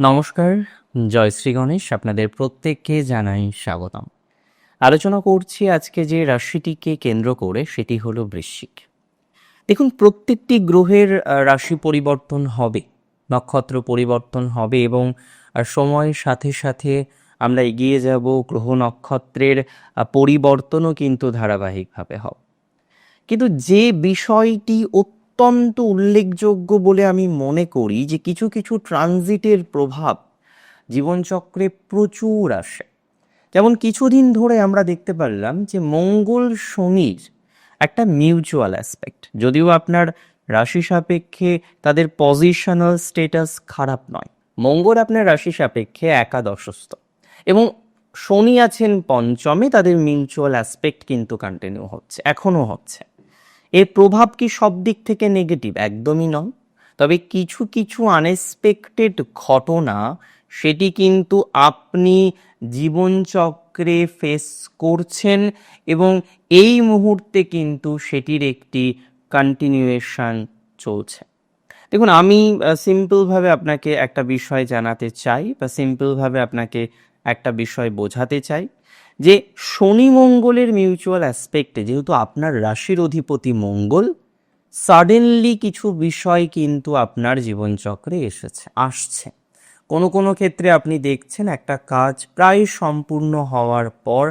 নমস্কার, জয় শ্রী গণেশ, আপনাদের প্রত্যেককে জানাই স্বাগতম। আলোচনা করছি আজকে যে রাশিটিকে কেন্দ্র করে, সেটি হলো বৃশ্চিক। দেখুন, প্রত্যেকটি গ্রহের রাশি পরিবর্তন হবে, নক্ষত্র পরিবর্তন হবে এবং সময়ের সাথে সাথে আমরা এগিয়ে যাব, গ্রহ নক্ষত্রের পরিবর্তনও কিন্তু ধারাবাহিকভাবে হবে। কিন্তু যে বিষয়টি অত্যন্ত উল্লেখযোগ্য বলে আমি মনে করি যে কিছু কিছু ট্রানজিটের প্রভাব জীবনচক্রে প্রচুর আসে। যেমন কিছুদিন ধরে আমরা দেখতে পারলাম যে মঙ্গল শনির একটা মিউচুয়াল অ্যাসপেক্ট যদিও আপনার রাশি সাপেক্ষে তাদের পজিশনাল স্টেটাস খারাপ নয়। মঙ্গল আপনার রাশি সাপেক্ষে একাদশস্থ এবং শনি আছেন পঞ্চমে, তাদের মিউচুয়াল অ্যাসপেক্ট কিন্তু কন্টিনিউ হচ্ছে, এখনও হচ্ছে। এর প্রভাব কি সব দিক থেকে নেগেটিভ একদমই নয়। তবে কিছু কিছু আনএক্সপেক্টেড ঘটনা, সেটি কিন্তু আপনি জীবনচক্রে ফেস করছেন এবং এই মুহূর্তে কিন্তু সেটির একটি কন্টিনিউয়েশন চলছে। দেখুন, আমি সিম্পলভাবে আপনাকে একটা বিষয় জানাতে চাই বা সিম্পলভাবে আপনাকে একটা বিষয় বোঝাতে চাই। যে শনি মঙ্গলের মিউচুয়াল অ্যাসপেক্টে যেহেতু আপনার রাশির অধিপতি মঙ্গল সাডেনলি কিছু বিষয় কিন্তু আপনার জীবনচক্রে এসেছে, আসছে। কোনো কোনো ক্ষেত্রে আপনি দেখছেন একটা কাজ প্রায় সম্পূর্ণ হওয়ার পর,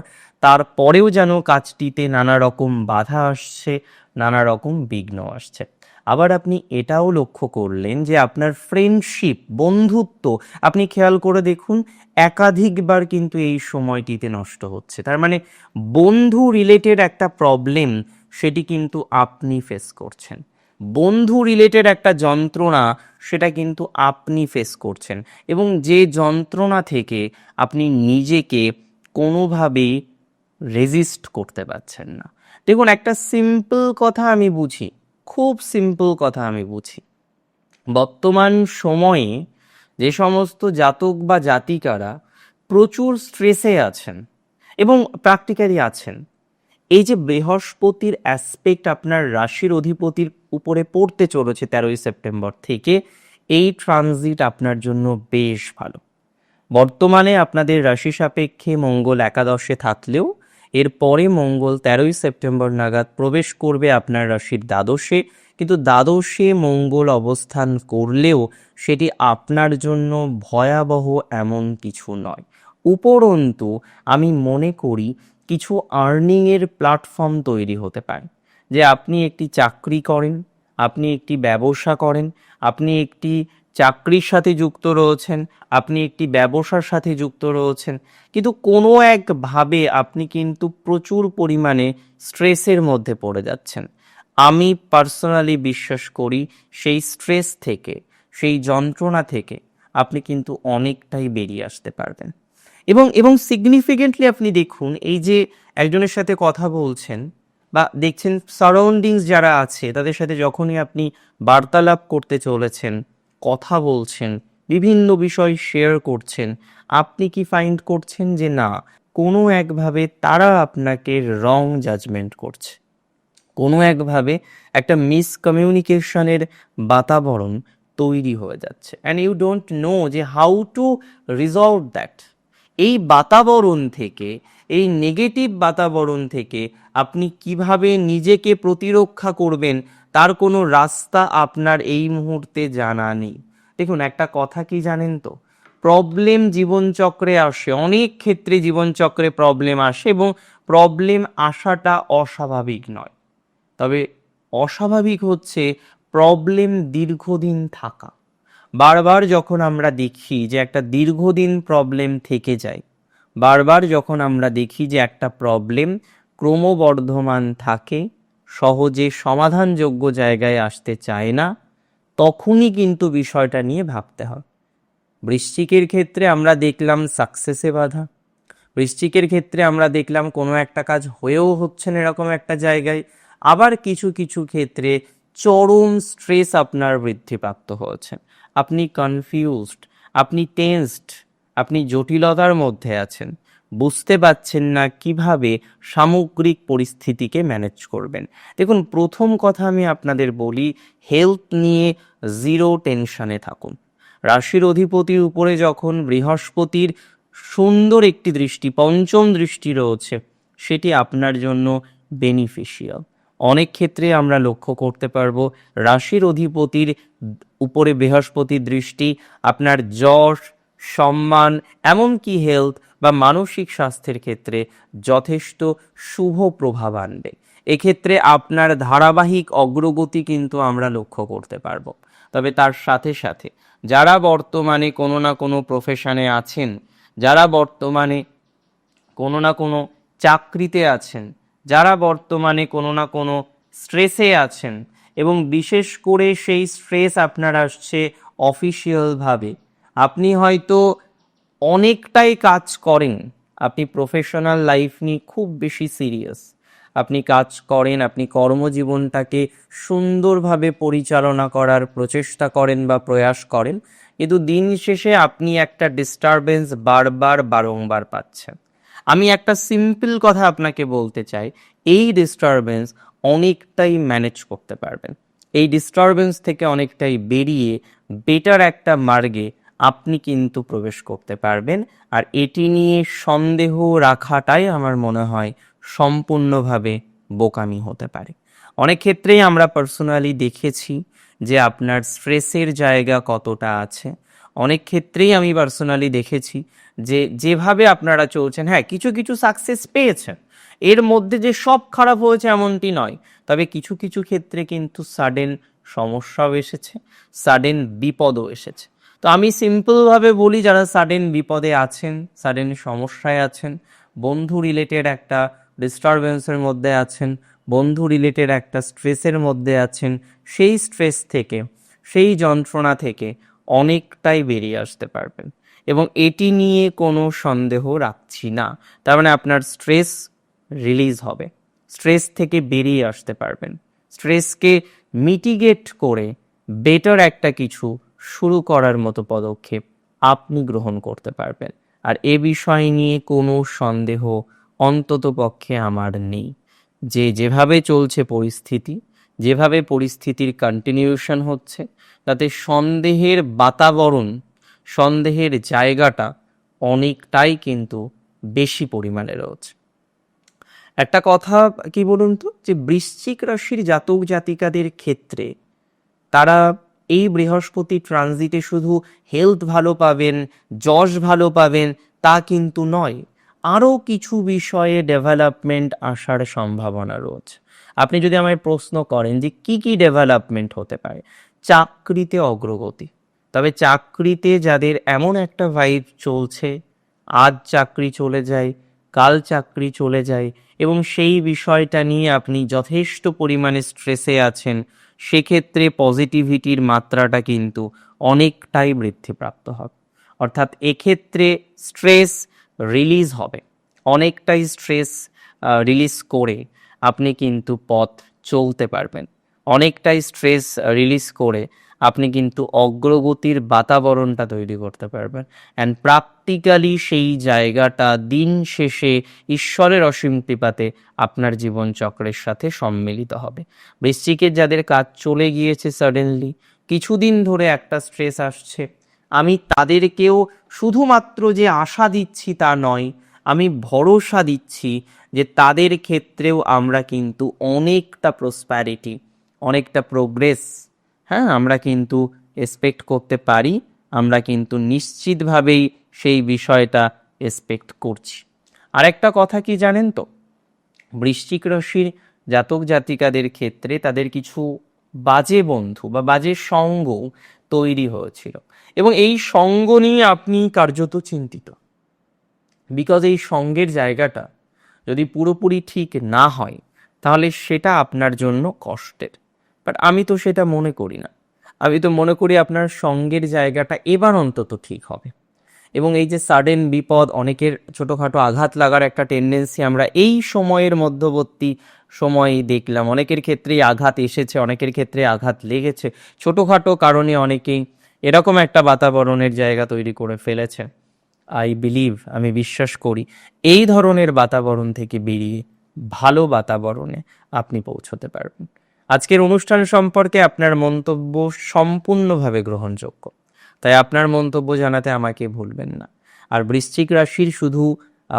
তারপরেও যেন কাজটিতে নানা রকম বাধা আসছে, নানা রকম বিঘ্ন আসছে। আবার আপনি এটাও লক্ষ্য করলেন যে আপনার ফ্রেন্ডশিপ বন্ধুত্ব, আপনি খেয়াল করে দেখুন, একাধিকবার কিন্তু এই সময়টিতে নষ্ট হচ্ছে। তার মানে বন্ধু রিলেটেড একটা প্রবলেম সেটি কিন্তু আপনি ফেস করছেন। বন্ধু রিলেটেড একটা যন্ত্রণা সেটা কিন্তু আপনি ফেস করছেন এবং যে যন্ত্রণা থেকে আপনি নিজেকে কোনোভাবেই রেজিস্ট করতে পারছেন না। দেখুন, একটা সিম্পল কথা আমি বুঝি। খুব সিম্পল কথা আমি বুঝি। বর্তমান সময়ে যে সমস্ত জাতক বা জাতিকারা প্রচুর স্ট্রেসে আছেন এবং প্র্যাকটিক্যালি আছেন, এই যে বৃহস্পতির অ্যাসপেক্ট আপনার রাশির অধিপতির উপরে পড়তে চলেছে তেরোই সেপ্টেম্বর থেকে, এই ট্রানজিট আপনার জন্য বেশ ভালো। বর্তমানে আপনাদের রাশি সাপেক্ষে মঙ্গল একাদশে থাকলেও এরপরে মঙ্গল তেরোই সেপ্টেম্বর নাগাদ প্রবেশ করবে আপনার রাশির দ্বাদশে। কিন্তু দ্বাদশে মঙ্গল অবস্থান করলেও সেটি আপনার জন্য ভয়াবহ এমন কিছু নয়। উপরন্তু, আমি মনে করি কিছু আর্নিংয়ের প্ল্যাটফর্ম তৈরি হতে পারে। যে আপনি একটি চাকরি করেন আপনি একটি ব্যবসা করেন, আপনি একটি চাকরির সাথে যুক্ত রয়েছেন, আপনি একটি ব্যবসার সাথে যুক্ত রয়েছেন। কিন্তু কোনো একভাবে আপনি কিন্তু প্রচুর পরিমাণে স্ট্রেসের মধ্যে পড়ে যাচ্ছেন। আমি পার্সোনালি বিশ্বাস করি সেই স্ট্রেস থেকে, সেই যন্ত্রণা থেকে আপনি কিন্তু অনেকটাই বেরিয়ে আসতে পারবেন। এবং এবং সিগনিফিকেন্টলি আপনি দেখুন, এই যে একজনের সাথে কথা বলছেন বা দেখছেন সারাউন্ডিংস যারা আছে, তাদের সাথে যখনই আপনি বার্তালাপ করতে চলেছেন, কথা বলছেন, বিভিন্ন বিষয় শেয়ার করছেন, আপনি কি ফাইন্ড করছেন যে না, কোনো একভাবে তারা আপনাকে রং জাজমেন্ট করছে। কোনো একভাবে একটা মিসকমিউনিকেশনের বাতাবরণ তৈরি হয়ে যাচ্ছে। অ্যান্ড ইউ ডোন্ট নো যে হাউ টু রিজলভ দ্যাট এই বাতাবরণ থেকে, এই নেগেটিভ বাতাবরণ থেকে আপনি কীভাবে নিজেকে প্রতিরক্ষা করবেন, তার কোনো রাস্তা আপনার এই মুহূর্তে জানা নেই। দেখুন, একটা কথা কি জানেন তো? প্রবলেম জীবনচক্রে আসে, অনেক ক্ষেত্রে জীবনচক্রে প্রবলেম আসে এবং প্রবলেম আসাটা অস্বাভাবিক নয়। তবে অস্বাভাবিক হচ্ছে প্রবলেম দীর্ঘদিন থাকা। বারবার যখন আমরা দেখি যে একটা দীর্ঘদিন প্রবলেম থেকে যায়, বারবার যখন আমরা দেখি যে একটা প্রবলেম ক্রমবর্ধমান থাকে, সহজে সমাধানযোগ্য জায়গায় আসতে চায় না, তখনই কিন্তু বিষয়টা নিয়ে ভাবতে হয়। বৃশ্চিকের ক্ষেত্রে আমরা দেখলাম সাকসেসে বাধা, বৃশ্চিকের ক্ষেত্রে আমরা দেখলাম কোনো একটা কাজ হয়েও হচ্ছে না এরকম একটা জায়গায়, আবার কিছু কিছু ক্ষেত্রে চরম স্ট্রেস আপনার বৃদ্ধিপ্রাপ্ত হয়েছে। আপনি কনফিউজড আপনি টেন্সড আপনি জটিলতার মধ্যে আছেন। বুঝতে পারছেন না কীভাবে সামগ্রিক পরিস্থিতিকে ম্যানেজ করবেন। দেখুন, প্রথম কথা আমি আপনাদের বলি হেলথ নিয়ে জিরো টেনশনে থাকুন। রাশির অধিপতির উপরে যখন বৃহস্পতির সুন্দর একটি দৃষ্টি, পঞ্চম দৃষ্টি রয়েছে, সেটি আপনার জন্য বেনিফিশিয়াল অনেক ক্ষেত্রে আমরা লক্ষ্য করতে পারব, রাশির অধিপতির উপরে বৃহস্পতির দৃষ্টি, আপনার যশ, সম্মান, এমনকি হেলথ বা মানসিক স্বাস্থ্যের ক্ষেত্রে যথেষ্ট শুভ প্রভাব আনবে। এক্ষেত্রে আপনার ধারাবাহিক অগ্রগতি কিন্তু আমরা লক্ষ্য করতে পারব। তবে তার সাথে সাথে যারা বর্তমানে কোনো না কোনো প্রফেশনে আছেন, যারা বর্তমানে কোনো না কোনো চাকরিতে আছেন যারা বর্তমানে কোনো না কোনো স্ট্রেসে আছেন এবং বিশেষ করে সেই স্ট্রেস আপনার আসছে অফিসিয়ালভাবে আপনি হয়তো অনেকটাই কাজ করেন। আপনি প্রফেশনাল লাইফ নিয়ে খুব বেশি সিরিয়াস আপনি কাজ করেন, আপনি কর্মজীবনটাকে সুন্দরভাবে পরিচালনা করার প্রচেষ্টা করেন বা প্রয়াস করেন, কিন্তু দিন শেষে আপনি একটা ডিস্টারবেন্স বারবার, বারংবার পাচ্ছেন। আমি একটা সিম্পল কথা আপনাকে বলতে চাই, এই ডিস্টারবেন্স অনেকটাই ম্যানেজ করতে পারবেন। এই ডিস্টারবেন্স থেকে অনেকটাই বেরিয়ে বেটার একটা মার্গে আপনি কিন্তু প্রবেশ করতে পারবেন। আর এটি নিয়ে সন্দেহ রাখাটাই আমার মনে হয় সম্পূর্ণভাবে বোকামি হতে পারে। অনেক ক্ষেত্রেই আমরা পার্সোনালি দেখেছি যে আপনার স্ট্রেসের জায়গা কতটা আছে। অনেক ক্ষেত্রেই আমি পার্সোনালি দেখেছি যে যেভাবে আপনারা চলছেন হ্যাঁ কিছু কিছু সাকসেস পেয়েছেন। এর মধ্যে যে সব খারাপ হয়েছে এমনটি নয়। তবে কিছু কিছু ক্ষেত্রে কিন্তু সাডেন সমস্যাও এসেছে সাডেন বিপদও এসেছে। তো আমি সিম্পলভাবে বলি, যারা সাডেন বিপদে আছেন সাডেন সমস্যায় আছেন, বন্ধু রিলেটেড একটা ডিস্টারবেন্সের মধ্যে আছেন, বন্ধু রিলেটেড একটা স্ট্রেসের মধ্যে আছেন, সেই স্ট্রেস থেকে, সেই যন্ত্রণা থেকে অনেকটাই বেরিয়ে আসতে পারবেন। এবং এটি নিয়ে কোনো সন্দেহ রাখছি না। তার মানে আপনার স্ট্রেস রিলিজ হবে। স্ট্রেস থেকে বেরিয়ে আসতে পারবেন। স্ট্রেসকে মিটিগেট করে বেটার একটা কিছু শুরু করার মতো পদক্ষেপ আপনি গ্রহণ করতে পারবেন। আর এ বিষয় নিয়ে কোনো সন্দেহ অন্তত পক্ষে আমার নেই। যে যেভাবে চলছে পরিস্থিতি, যেভাবে পরিস্থিতির কন্টিনিউশন হচ্ছে তাতে সন্দেহের বাতাবরণ, সন্দেহের জায়গাটা অনেকটাই কিন্তু বেশি পরিমাণে রয়েছে। একটা কথা কি বলুন তো? যে বৃশ্চিক রাশির জাতক জাতিকাদের ক্ষেত্রে তারা এই বৃহস্পতি ট্রানজিটে শুধু হেলথ ভালো পাবেন, যশ ভালো পাবেন, তা কিন্তু নয়। আরও কিছু বিষয়ে ডেভেলপমেন্ট আসার সম্ভাবনা রয়েছে। আপনি যদি আমায় প্রশ্ন করেন যে কি কি ডেভেলপমেন্ট হতে পারে চাকরিতে অগ্রগতি। তবে চাকরিতে যাদের এমন একটা ভাইব চলছে, আজ চাকরি চলে যায়, কাল চাকরি চলে যায় এবং সেই বিষয়টা নিয়ে আপনি যথেষ্ট পরিমাণে স্ট্রেসে আছেন, সেক্ষেত্রে পজিটিভিটির মাত্রাটা কিন্তু অনেকটাই বৃদ্ধিপ্রাপ্ত হবে। অর্থাৎ এক্ষেত্রে স্ট্রেস রিলিজ হবে। অনেকটাই স্ট্রেস রিলিজ করে আপনি কিন্তু পথ চলতে পারবেন। অনেকটাই স্ট্রেস রিলিজ করে আপনি কিন্তু অগ্রগতির বাতাবরণটা তৈরি করতে পারবেন। অ্যান্ড প্র্যাকটিক্যালি সেই জায়গাটা দিন শেষে ঈশ্বরের অসীম কৃপাতে আপনার জীবন চক্রের সাথে সম্মিলিত হবে। বৃশ্চিকের যাদের কাজ চলে গিয়েছে সাডেনলি কিছুদিন ধরে একটা স্ট্রেস আসছে। আমি তাদেরকেও শুধুমাত্র যে আশা দিচ্ছি তা নয়, আমি ভরসা দিচ্ছি যে তাদের ক্ষেত্রেও আমরা কিন্তু অনেকটা প্রসপ্যারিটি অনেকটা প্রোগ্রেস হ্যাঁ আমরা কিন্তু এক্সপেক্ট করতে পারি, আমরা কিন্তু নিশ্চিতভাবেই সেই বিষয়টা এক্সপেক্ট করছি। আরেকটা কথা কি জানেন তো? বৃশ্চিক রাশির জাতক জাতিকাদের ক্ষেত্রে তাদের কিছু বাজে বন্ধু বা বাজে সঙ্গ তৈরি হয়েছিল এবং এই সঙ্গ নিয়ে আপনি কার্যত চিন্তিত বিকজ এই সঙ্গের জায়গাটা যদি পুরোপুরি ঠিক না হয়, তাহলে সেটা আপনার জন্য কষ্টের। বাট আমি তো সেটা মনে করি না। আমি তো মনে করি আপনার সঙ্গের জায়গাটা এবার অন্তত ঠিক হবে। এবং এই যে সাডেন বিপদ, অনেকের ছোটোখাটো আঘাত লাগার একটা টেন্ডেন্সি আমরা এই সময়ের মধ্যবর্তী সময়েই দেখলাম। অনেকের ক্ষেত্রেই আঘাত এসেছে, অনেকের ক্ষেত্রে আঘাত লেগেছে। ছোটোখাটো কারণে অনেকেই এরকম একটা বাতাবরণের জায়গা তৈরি করে ফেলেছে। আই বিলিভ আমি বিশ্বাস করি, এই ধরনের বাতাবরণ থেকে বেরিয়ে ভালো বাতাবরণে আপনি পৌঁছতে পারবেন। আজকের অনুষ্ঠান সম্পর্কে আপনার মন্তব্য সম্পূর্ণভাবে গ্রহণযোগ্য। তাই আপনার মন্তব্য জানাতে আমাকে ভুলবেন না। আর বৃশ্চিক রাশির শুধু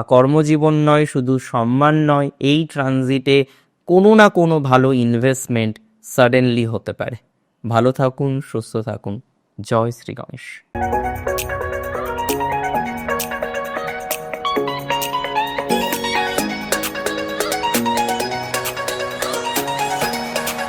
কর্মজীবন নয়, শুধু সম্মান নয়, এই ট্রানজিটে কোনো না কোনো ভালো ইনভেস্টমেন্ট সাডেনলি হতে পারে। ভালো থাকুন, সুস্থ থাকুন। জয় শ্রী গণেশ।